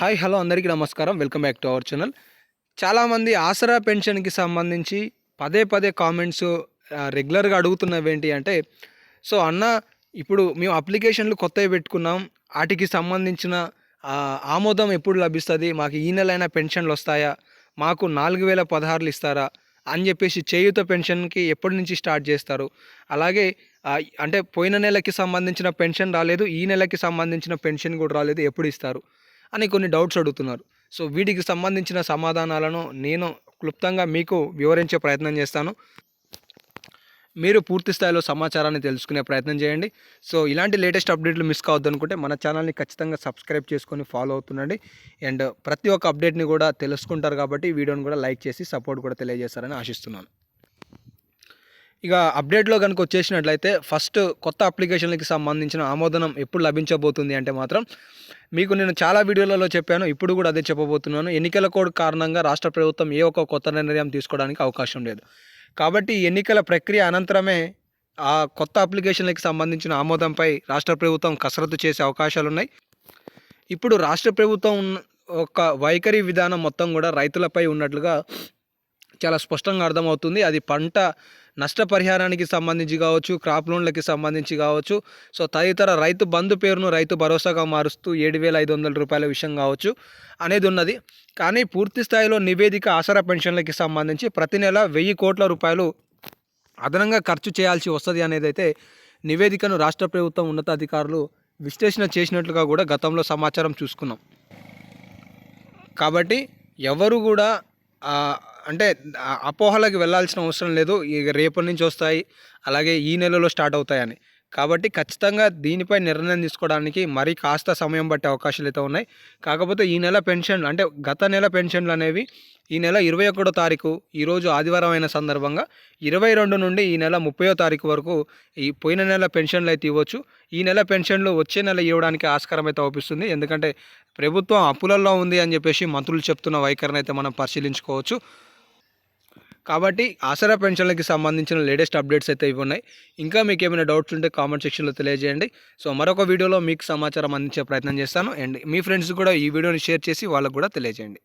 Hi hello అందరికీ నమస్కారం. Welcome back to our channel. చాలామంది ఆసరా పెన్షన్కి సంబంధించి పదే పదే కామెంట్స్ రెగ్యులర్గా అడుగుతున్నవి ఏంటి అంటే సో అన్న ఇప్పుడు మేము అప్లికేషన్లు కొత్తవి పెట్టుకున్నాం. వాటికి సంబంధించిన ఆమోదం ఎప్పుడు లభిస్తుంది? మాకు ఈ నెలైనా పెన్షన్లు వస్తాయా? మాకు నాలుగు వేల పదహారులు ఇస్తారా? అని చెప్పేసి చేయూత పెన్షన్కి ఎప్పటి నుంచి స్టార్ట్ చేస్తారు? అలాగే అంటే పోయిన నెలకి సంబంధించిన పెన్షన్ రాలేదు ఈ నెలకి సంబంధించిన పెన్షన్ కూడా రాలేదు ఎప్పుడు ఇస్తారు? అని కొన్ని డౌట్స్ అడుగుతున్నారు. సో వీటికి సంబంధించిన సమాధానాలను నేను క్లుప్తంగా మీకు వివరించే ప్రయత్నం చేస్తాను. మీరు పూర్తి స్థాయిలో సమాచారాన్ని తెలుసుకునే ప్రయత్నం చేయండి. సో ఇలాంటి లేటెస్ట్ అప్డేట్లు మిస్ కావద్దు అనుకుంటే మన ఛానల్ని ఖచ్చితంగా సబ్స్క్రైబ్ చేసుకొని ఫాలో అవుతుండండి. అండ్ ప్రతి ఒక్క అప్డేట్ని కూడా తెలుసుకుంటారు కాబట్టి వీడియోని కూడా లైక్ చేసి సపోర్ట్ కూడా తెలియజేస్తారని ఆశిస్తున్నాను. ఇక అప్డేట్లో కనుక వచ్చేసినట్లయితే ఫస్ట్ కొత్త అప్లికేషన్లకి సంబంధించిన ఆమోదనం ఎప్పుడు లభించబోతుంది అంటే మాత్రం మీకు నేను చాలా వీడియోలలో చెప్పాను ఇప్పుడు కూడా అదే చెప్పబోతున్నాను. ఎన్నికల కోడ్ కారణంగా రాష్ట్ర ప్రభుత్వం ఏ ఒక్క కొత్త నిర్ణయం తీసుకోవడానికి అవకాశం లేదు. కాబట్టి ఎన్నికల ప్రక్రియ అనంతరమే ఆ కొత్త అప్లికేషన్లకి సంబంధించిన ఆమోదంపై రాష్ట్ర ప్రభుత్వం కసరత్తు చేసే అవకాశాలు ఉన్నాయి ఇప్పుడు రాష్ట్ర ప్రభుత్వం ఒక వైఖరి విధానం మొత్తం కూడా రైతులపై ఉన్నట్లుగా చాలా స్పష్టంగా అర్థమవుతుంది. అది పంట నష్టపరిహారానికి సంబంధించి కావచ్చు క్రాప్ లోన్లకి సంబంధించి కావచ్చు. సో తదితర రైతు బంధు పేరును రైతు భరోసాగా మారుస్తూ ఏడు వేల ఐదు వందల రూపాయల విషయం కావచ్చు అనేది ఉన్నది. కానీ పూర్తి స్థాయిలో నివేదిక ఆసరా పెన్షన్లకి సంబంధించి ప్రతి నెల వెయ్యి కోట్ల రూపాయలు అదనంగా ఖర్చు చేయాల్సి వస్తుంది అనేది అయితే నివేదికను రాష్ట్ర ప్రభుత్వం ఉన్నతాధికారులు విశ్లేషణ చేసినట్లుగా కూడా గతంలో సమాచారం చూసుకున్నాం. కాబట్టి ఎవరు కూడా అంటే అపోహలకు వెళ్ళాల్సిన అవసరం లేదు. ఇక రేపటి నుంచి వస్తాయి. అలాగే ఈ నెలలో స్టార్ట్ అవుతాయని. కాబట్టి ఖచ్చితంగా దీనిపై నిర్ణయం తీసుకోవడానికి మరి కాస్త సమయం పట్టే అవకాశాలు అయితే ఉన్నాయి. కాకపోతే ఈ నెల పెన్షన్ అంటే గత నెల పెన్షన్లు అనేవి ఈ నెల ఇరవై ఒకటో తారీఖు ఈరోజు ఆదివారం అయిన సందర్భంగా ఇరవై రెండు నుండి ఈ నెల ముప్పయో తారీఖు వరకు ఈ పోయిన నెల పెన్షన్లు అయితే ఇవ్వచ్చు. ఈ నెల పెన్షన్లు వచ్చే నెల ఇవ్వడానికి ఆస్కారం అయితే అవుపిస్తుంది. ఎందుకంటే ప్రభుత్వం అప్పులలో ఉంది అని చెప్పేసి మంత్రులు చెప్తున్న వైఖరిని అయితే మనం పరిశీలించుకోవచ్చు. కాబట్టి ఆసరా పెన్షన్లకి సంబంధించిన లేటెస్ట్ అప్డేట్స్ అయితే ఇవి ఉన్నాయి. ఇంకా మీకు ఏమైనా డౌట్స్ ఉంటే కామెంట్ సెక్షన్లో తెలియజేయండి. సో మరొక వీడియోలో మీకు సమాచారం అందించే ప్రయత్నం చేస్తాను. అండ్ మీ ఫ్రెండ్స్ కూడా ఈ వీడియోని షేర్ చేసి వాళ్ళకు కూడా తెలియజేయండి.